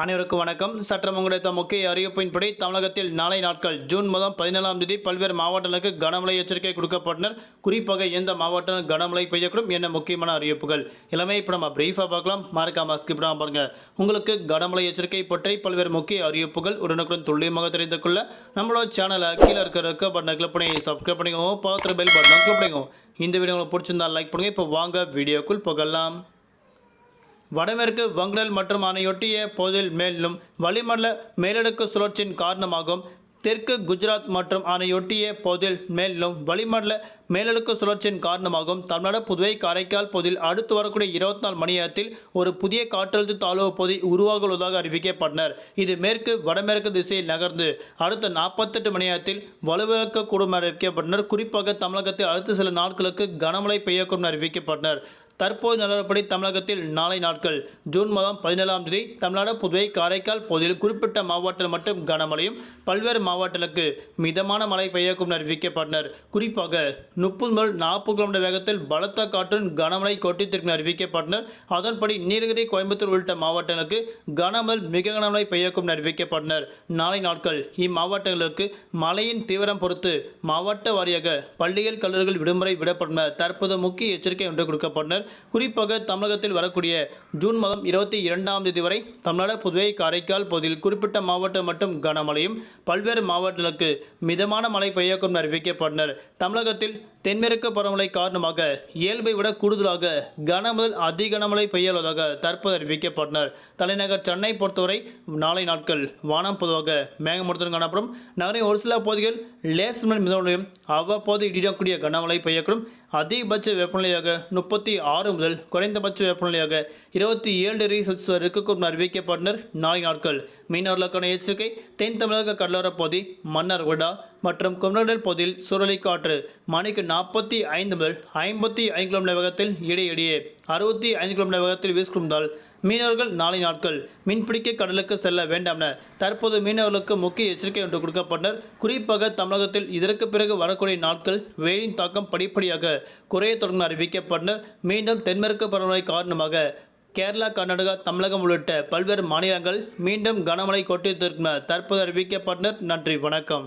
அனைவருக்கும் வணக்கம். சற்றம் உங்களுடைய முக்கிய அறிவிப்பின்படி தமிழகத்தில் நாளை நாட்கள் ஜூன் மாதம் பதினேழாம் தேதி பல்வேறு மாவட்டங்களுக்கு கனமழை எச்சரிக்கை கொடுக்கப்பட்டனர். குறிப்பாக எந்த மாவட்டம் கனமழை பெய்யக்கூடும் என்ன முக்கியமான அறிவிப்புகள். எல்லாமே இப்போ நம்ம பிரீஃபாக பார்க்கலாம். மறக்காம ஸ்கிப் பண்ணாம பாருங்க. உங்களுக்கு கனமழை எச்சரிக்கை பற்றி பல்வேறு முக்கிய அறிவிப்புகள் உடனுக்குடன் துல்லியமாக தெரிந்து கொள்ள நம்மளோட சேனலை கீழே இருக்கிற இருக்க பட்டனை கிளிக் பண்ணி சப்ஸ்கிரைப் பண்ணிக்கோங்க. பார்த்துட்டு பெல் பட்டனை கிளிக் பண்ணிக்கோங்க. இந்த வீடியோ உங்களுக்கு பிடிச்சிருந்தா லைக் பண்ணுங்கள் இப்போ வாங்க வீடியோக்குள் போகலாம். வடமேற்கு வங்கடல் மற்றும் அணையொட்டிய பகுதியில் மேலும் வளிமண்டல மேலடுக்கு சுழற்சியின் காரணமாகவும் தெற்கு குஜராத் மற்றும் அணையொட்டிய பகுதியில் மேலும் வளிமண்டல மேலடுக்கு சுழற்சியின் காரணமாகவும் தமிழ்நாடு புதுவை காரைக்கால் பகுதியில் அடுத்து வரக்கூடிய இருபத்தி நாலு மணி நேரத்தில் ஒரு புதிய காற்றழுத்த தாழ்வு பகுதி உருவாகுள்ளதாக அறிவிக்கப்பட்டனர். இது மேற்கு வடமேற்கு திசையில் நகர்ந்து அடுத்த நாற்பத்தெட்டு மணி நேரத்தில் வலுவிழக்கக்கூடும் என அறிவிக்கப்பட்டனர். குறிப்பாக தமிழகத்தில் அடுத்த சில நாட்களுக்கு கனமழை பெய்யக்கூடும் அறிவிக்கப்பட்டனர். தற்போது நிலவரப்படி தமிழகத்தில் நாளை நாட்கள் ஜூன் மாதம் பதினேழாம் தேதி தமிழ்நாடு புதுவை காரைக்கால் பகுதியில் குறிப்பிட்ட மாவட்டத்தில் மட்டும் கனமழையும் பல்வேறு மாவட்டங்களுக்கு மிதமான மழை பெய்யக்கும் என அறிவிக்கப்பட்டனர். குறிப்பாக முப்பது முதல் நாற்பது கிலோமீட்டர் வேகத்தில் பலத்த காற்றுடன் கனமழை கொட்டித்திருக்கும் அறிவிக்கப்பட்டனர். அதன்படி நீலகிரி கோயம்புத்தூர் உள்ளிட்ட மாவட்டங்களுக்கு கனமல் மிக கனமழை பெய்யக்கும் என அறிவிக்கப்பட்டனர். நாளை நாட்கள் இம்மாவட்டங்களுக்கு மழையின் தீவிரம் பொறுத்து மாவட்ட வாரியாக பள்ளிகள் கல்லூரிகள் விடுமுறை விடப்படும் தற்போது முக்கிய எச்சரிக்கை ஒன்று கொடுக்கப்பட்டனர். குறிப்பாக தமிழகத்தில் வரக்கூடிய ஜூன் மாதம் இருபத்தி இரண்டாம் தேதி வரை தமிழ்நாடு புதுவை காரைக்கால் பகுதியில் குறிப்பிட்ட மாவட்டம் மட்டும் கனமழையும் பல்வேறு மாவட்டங்களுக்கு மிதமான மழை பெய்யக்கும் அறிவிக்கப்பட்டனர். தமிழகத்தில் தென்மேற்கு பருவமழை காரணமாக இயல்பை விட கூடுதலாக கன முதல் அதி கனமழை பெய்யுள்ளதாக தற்போது அறிவிக்கப்பட்டனர். தலைநகர் சென்னை பொறுத்தவரை நாளை நாட்கள் வானம் பொதுவாக மேகமூட்டத்துடன் காணப்படும். நகரின் ஒரு சில பகுதிகள் லேஸ் முதல் மிதமழையும் அவ்வப்போது இடிடக்கூடிய கனமழை பெய்யக்கூடும். அதிகபட்ச வெப்பநிலையாக முப்பத்தி ஆறு முதல் குறைந்தபட்ச வெப்பநிலையாக இருபத்தி ஏழு டிகிரி செல்சியஸ் வரை இருக்கக்கூடும் அறிவிக்கப்பட்டனர். நாளை நாட்கள் மீனவர்களுக்கான எச்சரிக்கை தென் தமிழக கடலோரப் பகுதி மன்னர் விடா மற்றும் குமரடல் பகுதியில் சுழலி காற்று மணிக்கு நாற்பத்தி ஐந்து முதல் ஐம்பத்தி ஐந்து கிலோமீட்டர் வேகத்தில் இடையிடையே அறுபத்தி ஐந்து கிலோமீட்டர் வேகத்தில் வீசுகிறதால் மீனவர்கள் நாளை நாட்கள் மீன்பிடிக்க கடலுக்கு செல்ல வேண்டாம் என தற்போது மீனவர்களுக்கு முக்கிய எச்சரிக்கை ஒன்று கொடுக்கப்பட்டனர். குறிப்பாக தமிழகத்தில் இதற்கு பிறகு வரக்கூடிய நாட்கள் வெயிலின் தாக்கம் படிப்படியாக குறைய தொடங்க அறிவிக்கப்பட்டனர். மீண்டும் தென்மேற்கு பருவமழை காரணமாக கேரளா கர்நாடகா தமிழகம் உள்ளிட்ட பல்வேறு மாநிலங்கள் மீண்டும் கனமழை கொட்டித்திருக்கும் தற்போது அறிவிக்கப்பட்டனர். நன்றி வணக்கம்.